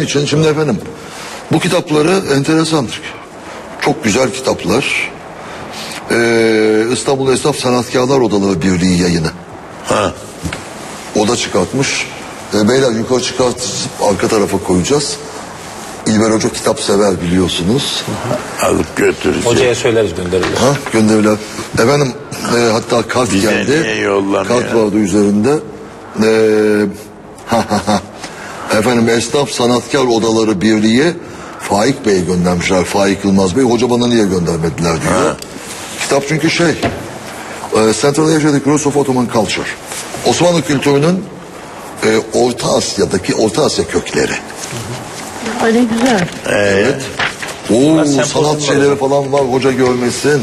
için şimdi efendim bu kitapları enteresandır. Çok güzel kitaplar. Ee, İstanbul Esnaf Sanatkarlar Odaları Birliği yayını. Ha. O da çıkartmış. Ee, beyler yukarı çıkartıp arka tarafa koyacağız. İlber Hoca kitap sever biliyorsunuz. Alıp götüreceğiz. Hocaya söyleriz gönderilir. Ha gönderiler. Efendim e, hatta kart Bize geldi. niye yollamıyor? Kart vardı üzerinde. Ee, ha, ha, ha. Efendim Esnaf Sanatkar Odaları Birliği Faik Bey'e göndermişler. Faik Yılmaz Bey. Hoca bana niye göndermediler diyor. Kitap çünkü şey e, Central Asia'daki Roots of Ottoman Culture. Osmanlı kültürünün e, Orta Asya'daki Orta Asya kökleri. Ay ne güzel. Evet. Oo, sanat var şeyleri falan var hoca görmesin.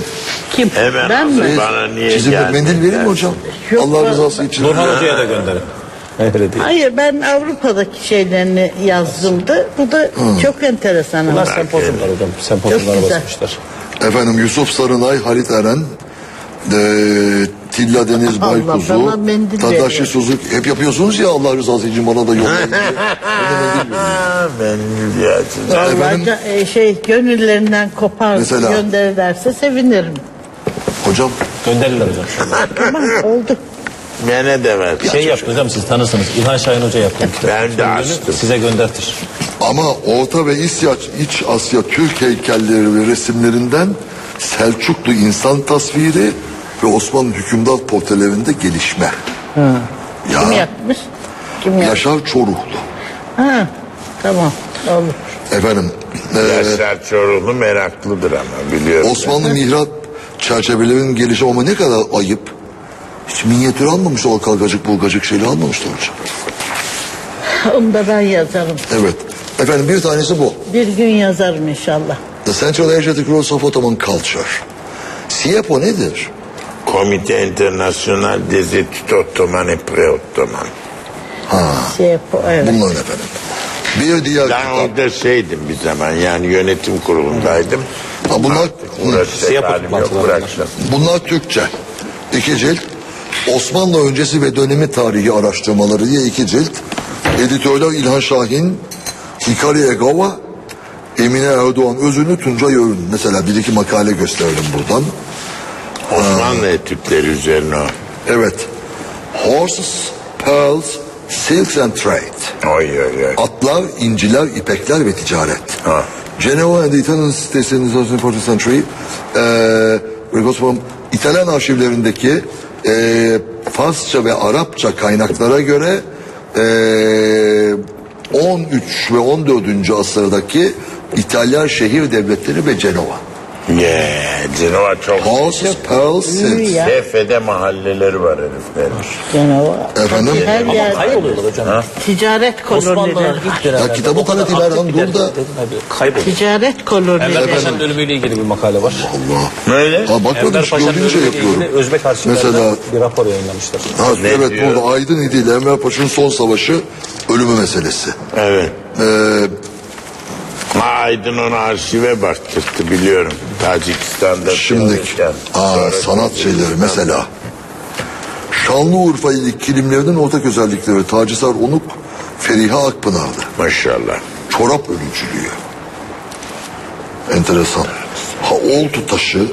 Kim? Hemen ben mi? Bana niye Çizim geldin mendil vereyim mi hocam? Yok, Allah ben- rızası için. Nurhan Hoca'ya da gönderin. Öyle değil. Hayır ben Avrupa'daki şeylerini yazdımdı. Bu da çok enteresan. Bunlar ama. sempozyumlar hocam. Sempozyumlara Çok güzel. basmışlar. Efendim Yusuf Sarınay, Halit Eren, eee Tilla Deniz Allah, Baykuzu, bana mendil Tadashi veriyor. Suzuki. Hep yapıyorsunuz ya Allah rızası için bana da yollayın diye. Ha, ben. Efendim? Vallahi ca- e, şey gönüllerinden kopar Mesela? gönderirlerse sevinirim. Hocam Gönderirler hocam. Tamam oldu. Bana de ver. Şey yaptı hocam siz tanırsınız. İlhan Şahin Hoca yaptı. Ben de açtım. Size göndertir. ama Orta ve İç, İç Asya Türk heykelleri ve resimlerinden Selçuklu insan tasviri ve Osmanlı hükümdar portrelerinde gelişme. Kim Ya yapmış? Kim yapmış? Yaşar Çoruhlu. Ha, tamam olur. Efendim eee, Yaşar Çorumlu meraklıdır ama biliyorum. Osmanlı mihrap çerçevelerinin gelişimi ama ne kadar ayıp. Minyatür almamışlar o kalkacık bulgacık şeyle almamışlar hocam. Onu da ben yazarım. Evet. Efendim bir tanesi bu. Bir gün yazarım inşallah. The Central Asiatic Roots of Ottoman Culture. SIEPO nedir? Komite International des Etudes Ottoman et Pre-Ottoman. Şey yap- evet. Bunların efendim. Bir diğer Ben kitap. orada şeydim bir zaman yani yönetim kurulundaydım. Ha, bunlar, Uğraşacak Siyah halim yok bunlar Türkçe. İki cilt. Osmanlı öncesi ve dönemi tarihi araştırmaları diye iki cilt. Editörler İlhan Şahin, Hikari Egawa, Emine Erdoğan Özünü, Tuncay Öğün. Mesela bir iki makale gösterelim buradan. Osmanlı etütleri üzerine o. Evet. Horses, Pearls, Silks and Trade. Oy oy oy. Atlar, inciler, ipekler ve ticaret. Ha. Genova and Italian States in the 14th century. From İtalyan arşivlerindeki eee Farsça ve Arapça kaynaklara göre eee 13 ve 14. asırdaki İtalyan şehir devletleri ve Genova. Yeah, Cenova çok. Silks. ya. Sefede mahalleleri var heriflerin. O. Efendim? Her Ama yer kayboluyorlar hocam. ticaret Osmanlı'nın kolonileri. Ya kitabı Erhan, bir dur da. Kayboluyor. Ticaret kolonileri. Enver Paşa'nın ölümüyle ilgili bir makale var. Allah. Böyle. Ha bakmadım Enver Paşa'nın şey ölümüyle ilgili yapıyorum. Özbek arşivlerinde Mesela bir rapor yayınlamışlar. Ha, Ne evet diyor? burada Aydın İdil Enver Paşa'nın son savaşı ölümü meselesi. Evet. Ee, Aydın onu arşive baktırdı biliyorum. Tacikistan'da. şimdi çalışırken. aa, sanat şeyleri mesela. Şanlıurfa ili kilimlerinin ortak özellikleri Tacisar Onuk, Feriha Akpınar'dı. Maşallah. Çorap örücülüğü. Enteresan. Ha, oltu taşı,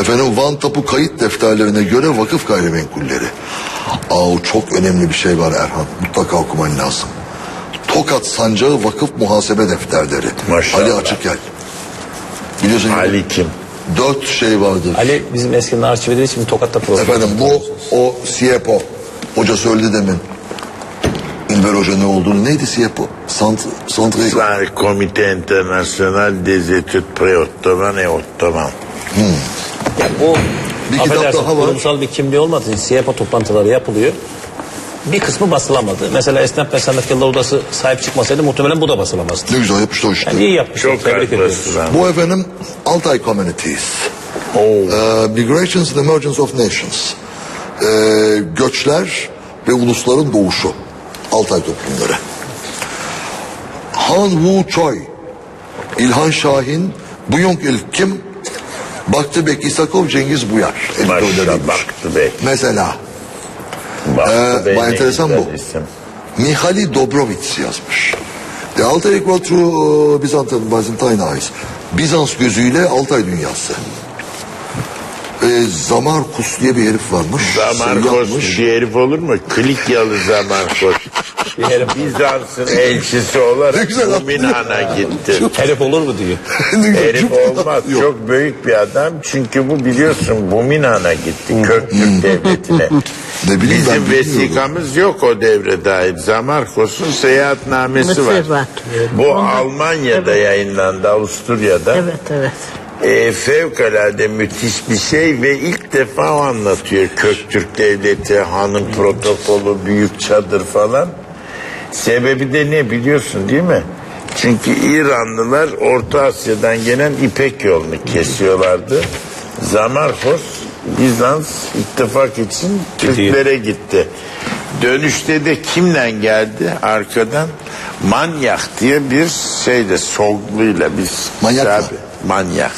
efendim Van Tapu kayıt defterlerine göre vakıf gayrimenkulleri. Aa, o çok önemli bir şey var Erhan. Mutlaka okuman lazım. Tokat Sancağı Vakıf Muhasebe Defterleri. Maşallah. Ali Açıkel. Biliyorsun Ali kim? dört şey vardır. Ali bizim eskinin arşivleri için Tokat'ta program. Efendim bu o SIEPO. Hoca söyledi demin. İlber Hoca ne olduğunu neydi SIEPO? Sant, Santre... Yani Komite International des Etudes Pre-Ottoman et Ottoman. Yani bu Bir kitap daha var. kurumsal bir kimliği olmadığı için SİEPA toplantıları yapılıyor. Bir kısmı basılamadı. Mesela Esnaf ve Sanatkarlar Odası sahip çıkmasaydı muhtemelen bu da basılamazdı. Ne güzel yapmışlar işte. Yani iyi yapmış. Çok Tebrik ediyoruz. haklısın. Bu efendim Altay Communities. Oo. Ee, Migrations and Emergence of Nations. Ee, göçler ve ulusların doğuşu. Altay toplumları. Han Wu Choi, İlhan Şahin, Buyong Il Kim, Baktı İsakov, Cengiz Buyar. Maşallah Baktı Bey. Mesela Ee, ne enteresan bu. isim. Mihali Dobrovits yazmış. The Altay through uh, Byzantine, eyes. Bizans gözüyle Altay dünyası. E, Zamarkus diye bir herif varmış. Seyyahmış. bir herif olur mu? Klikyalı Zamarkos. Bir herif, Bizans'ın elçisi olarak güzel attın Minan'a gitti. herif olur mu diyor. Herif olmaz. Yok. Çok büyük bir adam. Çünkü bu biliyorsun Buminan'a gitti. Köktürk devletine. Ne bileyim ben Bizim bilmiyorum. vesikamız yok o devre dair. Zamarkos'un seyahatnamesi Mısır var. var. Bu Almanya'da yayınlandı, Avusturya'da. Evet evet. E, fevkalade müthiş bir şey ve ilk defa o anlatıyor. Köktürk devleti, hanım protokolü, büyük çadır falan. Sebebi de ne biliyorsun değil mi? Çünkü İranlılar Orta Asya'dan gelen İpek yolunu kesiyorlardı. Zamarkos Bizans ittifak için Türklere gitti. Dönüşte de kimle geldi arkadan? Manyak diye bir şeyle sogluyla biz Manyakla. Tabii, manyak.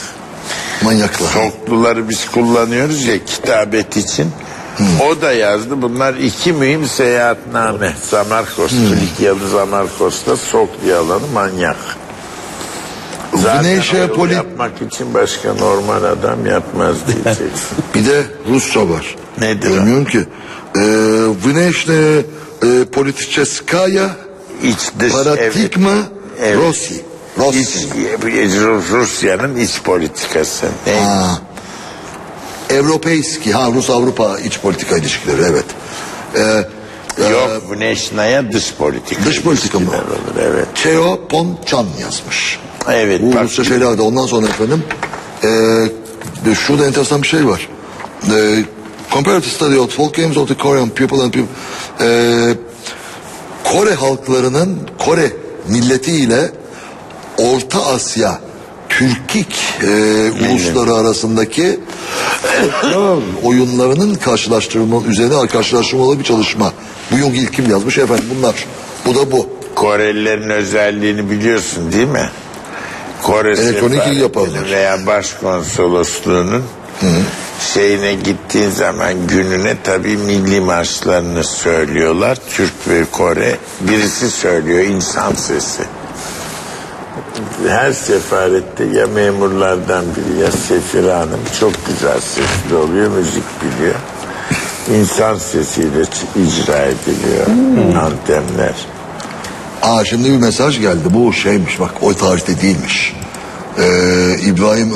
Manyaklar. Sokluları biz kullanıyoruz ya kitabet için. O da yazdı. Bunlar iki mühim seyahatname. Zamarkos, Kilikyalı Zamarkos'ta Soklu alanı manyak. Zaten yolu Poli- yapmak için başka normal adam yapmaz diyeceksin. Bir de Rusça var. Nedir o? Bilmiyorum ki. Ee, Vneşne e, Politiçeskaya İç dış Paradigma Evet. Rossi. Rossi. İç, Rusya'nın iç politikası. Ne? Ha. Evropeyski. Ha Rus Avrupa iç politika ilişkileri evet. Ee, Yok Vneşna'ya dış politika. Dış politika mı? Olur, evet. Cheo Ponçan yazmış. Evet. Bu bak- Rusça şeyler de ondan sonra efendim e, şurada enteresan bir şey var. E, comparative study of folk games of the Korean people and people e, Kore halklarının Kore milletiyle Orta Asya Türkik e, ulusları arasındaki oyunlarının karşılaştırılma üzerine karşılaştırmalı bir çalışma. Bu yıl ilk kim yazmış efendim bunlar. Bu da bu. Korelilerin özelliğini biliyorsun değil mi? Kore Elektronik sefaretinin yaparlar. Veya başkonsolosluğunun şeyine gittiğin zaman gününe tabii milli marşlarını söylüyorlar. Türk ve Kore. Birisi söylüyor insan sesi. Her sefarette ya memurlardan biri ya Sefira Hanım çok güzel sesli oluyor, müzik biliyor. İnsan sesiyle icra ediliyor antemler. Aa şimdi bir mesaj geldi. Bu şeymiş bak o tarihte değilmiş. Ee, İbrahim